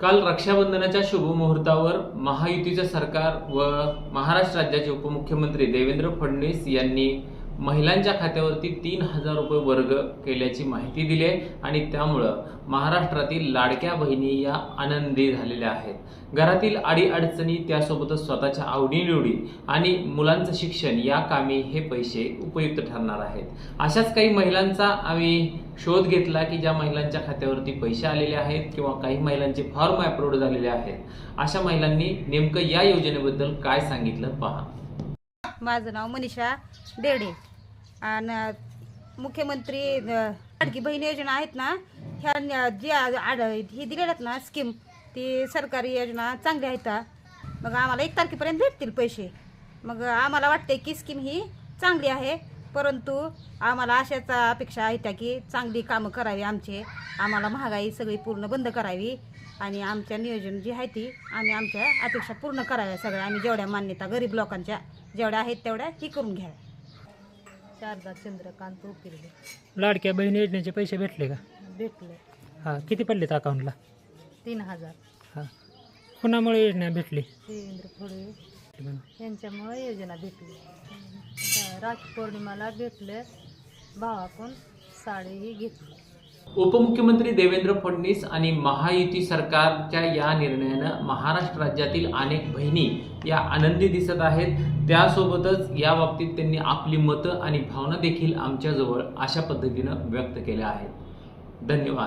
काल रक्षाबंधनाच्या शुभमुहूर्तावर महायुतीचं सरकार व महाराष्ट्र राज्याचे उपमुख्यमंत्री देवेंद्र फडणवीस यांनी महिलांच्या खात्यावरती तीन हजार रुपये वर्ग केल्याची माहिती दिली आहे आणि त्यामुळं महाराष्ट्रातील लाडक्या बहिणी या आनंदी झालेल्या आहेत. घरातील अडीअडचणी त्यासोबतच स्वतःच्या आवडीनिवडी आणि मुलांचं शिक्षण या कामी हे पैसे उपयुक्त ठरणार आहेत. अशाच काही महिलांचा आम्ही शोध घेतला की ज्या महिलांच्या खात्यावरती पैसे आलेले आहेत किंवा काही महिलांचे फॉर्म अप्रूव्ड झालेले आहेत अशा महिलांनी नेमकं या योजनेबद्दल काय सांगितलं पहा. माझं नाव मनीषा देडे. आणि मुख्यमंत्री अ, लाडकी बहीण योजना आहेत ना ह्या न- जी दिलेल्यात आड ही आहेत ना स्कीम ती सरकारी योजना चांगल्या आहेत. मग आम्हाला एक तारखेपर्यंत भेटतील पैसे. मग आम्हाला वाटते की स्कीम ही चांगली आहे. परंतु आम्हाला अशाच अपेक्षा आहेत की चांगली कामं करावी आमचे. आम्हाला महागाई सगळी पूर्ण बंद करावी. आणि आमच्या नियोजन जी आहे ती आम्ही आमच्या अपेक्षा पूर्ण कराव्या सगळ्या. आम्ही जेवढ्या मान्यता गरीब लोकांच्या जेवढ्या आहेत तेवढ्या ही करून घ्याव्या. शारदा चंद्रकांत उकिरडे लाडक्या बहीण योजनेचे पैसे भेटले का? भेटले. हां किती पडलेत अकाउंटला तीन हजार. हां. कुणामुळे योजना भेटली? देवेंद्र यांच्यामुळे योजना भेटली. राजपौर्णिमाला भेटले भावाकडून साडीही घेतली. उपमुख्यमंत्री देवेंद्र फडणवीस आणि महायुती सरकारच्या या निर्णयानं महाराष्ट्र राज्यातील अनेक बहिणी या आनंदी दिसत आहेत. त्यासोबतच या बाबतीत त्यांनी आपली मतं आणि भावना देखील आमच्याजवळ अशा पद्धतीनं व्यक्त केल्या आहेत. धन्यवाद.